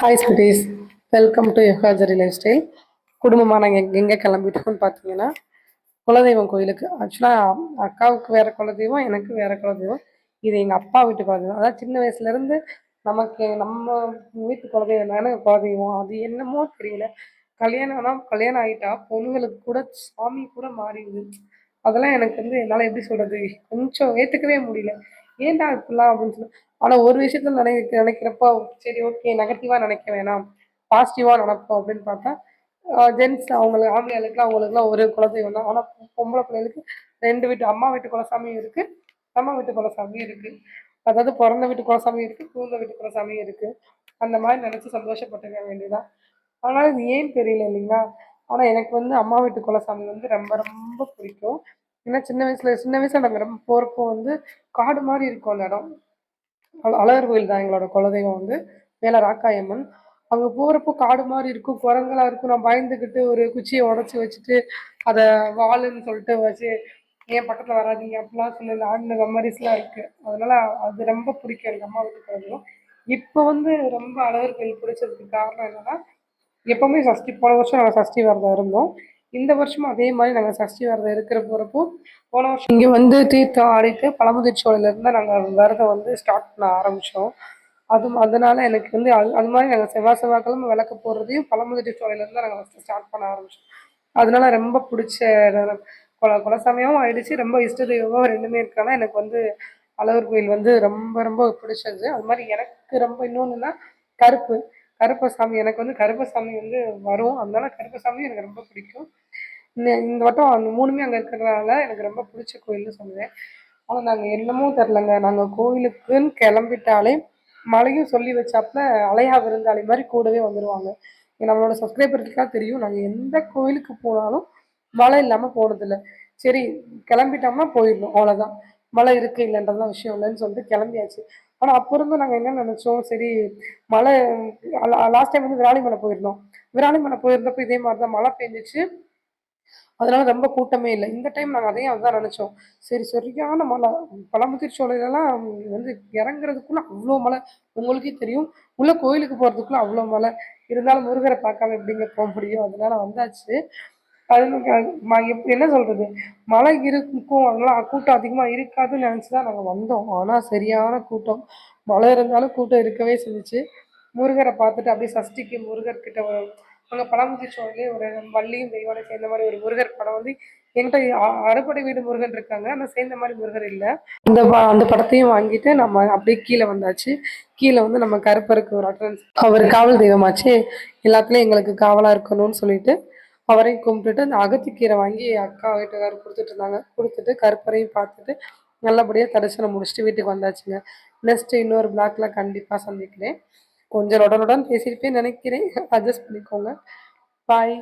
Hi sweeties welcome to Yogajari lifestyle குடும்பமாக நாங்கள் எங்கே எங்கே கிளம்பிட்டோம்னு பார்த்தீங்கன்னா குலதெய்வம் கோயிலுக்கு. ஆக்சுவலாக அக்காவுக்கு வேறு குலதெய்வம் எனக்கு வேறு குலதெய்வம். இது எங்கள் அப்பா வீட்டு குலதெய்வம். அதாவது சின்ன வயசுலேருந்து நமக்கு நம்ம வீட்டு குலதெய்வம் தானே குலதெய்வம். அது என்னமோ தெரியல. கல்யாணம் ஆனால் கல்யாணம் ஆகிட்டா பொண்ணுங்களுக்கு கூட சாமி கூட மாறிடுது. அதெல்லாம் எனக்கு வந்து என்னால் எப்படி சொல்கிறது கொஞ்சம் ஏற்றுக்கவே முடியல. ஏன்டா இப்படிலாம் அப்படின்னு சொல்லி ஆனால் ஒரு விஷயத்தில் நினை நினைக்கிறப்போ சரி ஓகே நெகட்டிவாக நினைக்க வேணாம் பாசிட்டிவாக நினைப்போம் அப்படின்னு பார்த்தா ஜென்ஸ் அவங்களுக்கு ஆம்பளைகளுக்கு அவங்களுக்குலாம் ஒரு குலதெய்வம் தான். ஆனால் பொம்பளை பிள்ளைகளுக்கு ரெண்டு வீட்டு அம்மா வீட்டு குலசாமியும் இருக்குது அம்மா வீட்டு குலசாமியும் இருக்குது அதாவது பிறந்த வீட்டு குலசாமியும் இருக்குது கூந்த வீட்டு குலசாமியும் இருக்குது அந்த மாதிரி நினச்சி சந்தோஷப்பட்டுக்க வேண்டியதான் ஆனால் இது ஏன் தெரியல இல்லைங்களா? ஆனால் எனக்கு வந்து அம்மா வீட்டு குலசாமி வந்து ரொம்ப ரொம்ப பிடிக்கும். ஏன்னா சின்ன வயசில் சின்ன வயசில் நாங்கள் ரொம்ப போகிறப்போ வந்து காடு மாதிரி இருக்கும் அந்த இடம். அழகர் கோயில் தான் எங்களோட குலதெய்வம் வந்து. மேலே ராக்காயம்மன். அங்கே போகிறப்போ காடு மாதிரி இருக்கும் குரங்களாக இருக்கும். நான் பயந்துக்கிட்டு ஒரு குச்சியை உடச்சி வச்சுட்டு அதை வாளுன்னு சொல்லிட்டு வச்சு ஏன் பக்கத்தில் வராதிங்க? அப்படிலாம் சொல்லி ஆடின மெமரிஸ்லாம் இருக்குது அதனால் அது ரொம்ப பிடிக்கும் எங்கள் அம்மா வீட்டு குலதெய்வம். இப்போ வந்து ரொம்ப அழகர் கோயில் பிடிச்சதுக்கு காரணம் என்னன்னா எப்போவுமே சஷ்டி போன வருஷம் நாங்கள் சஷ்டி விரதம் இருந்தோம். இந்த வருஷமும் அதே மாதிரி நாங்கள் சஷ்டி விரதம் இருக்கிற போகிறப்போ போன வருஷம் இங்கே வந்து தீர்த்தம் ஆடிட்டு பழமுதிர்ச்சோலையிலேருந்து நாங்கள் விரதம் வந்து ஸ்டார்ட் பண்ண ஆரம்பித்தோம் அது அதனால எனக்கு வந்து அது அது மாதிரி நாங்கள் செவ்வாய் செவ்வாய்க்கிழமை விளக்கு போடுறதையும் பழமுதிர்ச்சோலையிலேருந்து நாங்கள் ஃபஸ்ட்டு ஸ்டார்ட் பண்ண ஆரம்பித்தோம் அதனால ரொம்ப பிடிச்ச ந- குல குலசாமியாகவும் ஆயிடுச்சு. ரொம்ப இஷ்ட தெய்வமும் ரெண்டுமே இருக்கனால எனக்கு வந்து அழகர் கோயில் வந்து ரொம்ப ரொம்ப பிடிச்சது. அது மாதிரி எனக்கு ரொம்ப இன்னொன்றுன்னா கருப்பு. கருப்பசாமி எனக்கு வந்து கருப்பசாமி வந்து வரும். அதனால கருப்பசாமி எனக்கு ரொம்ப பிடிக்கும். இந்த இந்த வட்டம் அந்த மூணுமே அங்கே இருக்கிறதுனால எனக்கு ரொம்ப பிடிச்ச கோயில்னு சொல்லுவேன். ஆனால் நாங்கள் என்னமோ தெரிலங்க நாங்கள் கோயிலுக்குன்னு கிளம்பிட்டாலே மழையும் சொல்லி வச்சாப்புல அலையா விருந்தாளி மாதிரி கூடவே வந்துடுவாங்க நம்மளோட சப்ஸ்கிரைபர்களுக்காக தெரியும். நாங்கள் எந்த கோயிலுக்கு போனாலும் மழை இல்லாமல் போனதில்லை. சரி கிளம்பிட்டோம்னா போயிடணும். அவ்வளோதான் மழை இருக்கு இல்லைன்றதுலாம் விஷயம் இல்லைன்னு சொல்லிட்டு கிளம்பியாச்சு. ஆனால் அப்போ இருந்து நாங்கள் என்ன நினச்சோம்? சரி மழை லாஸ்ட் டைம் வந்து விராலிமலை போயிருந்தோம். விராலிமலை போயிருந்தப்போ இதே மாதிரி தான் மழை பெஞ்சிச்சு. அதனால ரொம்ப கூட்டமே இல்லை. இந்த டைம் நாங்கள் அதையும் அதுதான் நினச்சோம். சரி சரியான மழை. பழமுதிர் சோலையிலலாம் வந்து இறங்குறதுக்குள்ள அவ்வளோ மழை. உங்களுக்கே தெரியும். உள்ள கோயிலுக்கு போகிறதுக்குள்ள அவ்வளோ மழை. இருந்தாலும் முருகரை பார்க்காம எப்படிங்க போக முடியும்? அதனால வந்தாச்சு. அது என்ன சொல்கிறது மழை இருக்கும் அதெல்லாம் கூட்டம் அதிகமாக இருக்காதுன்னு நினச்சி தான் நாங்கள் வந்தோம். ஆனால் சரியான கூட்டம். மழை இருந்தாலும் கூட்டம் இருக்கவே செஞ்சிச்சு. முருகரை பார்த்துட்டு அப்படியே சஷ்டிக்கு முருகர்கிட்ட ஒரு அங்கே பழமுதிர்ச்சோலையிலே ஒரு வள்ளியும் தெய்வானை சேர்ந்த மாதிரி ஒரு முருகர் படம் வந்து என்கிட்ட அறுபடை வீடு முருகன் இருக்காங்க. ஆனால் சேர்ந்த மாதிரி முருகர் இல்லை. அந்த ப- அந்த படத்தையும் வாங்கிட்டு நம்ம அப்படியே கீழே வந்தாச்சு. கீழே வந்து நம்ம கருப்பருக்கு ஒரு அட்ரன்ஸ் அவர் காவல் தெய்வமாச்சு. எல்லாத்துலேயும் எங்களுக்கு காவலாக இருக்கணும்னு சொல்லிட்டு அவரையும் கும்பிட்டுட்டு அந்த அகத்திக்கீரை வாங்கி அக்கா வீட்டுக்காரர் கொடுத்துட்டு இருந்தாங்க. கொடுத்துட்டு கருப்பரையும் பார்த்துட்டு நல்லபடியாக தரிசனம் முடிச்சுட்டு வீட்டுக்கு வந்தாச்சுங்க. நெக்ஸ்ட்டு இன்னொரு பிளாக்ல கண்டிப்பாக சந்திக்கிறேன். கொஞ்சம் உடனுடன் பேசியிருப்பேன் நினைக்கிறேன். அட்ஜஸ்ட் பண்ணிக்கோங்க. பாய்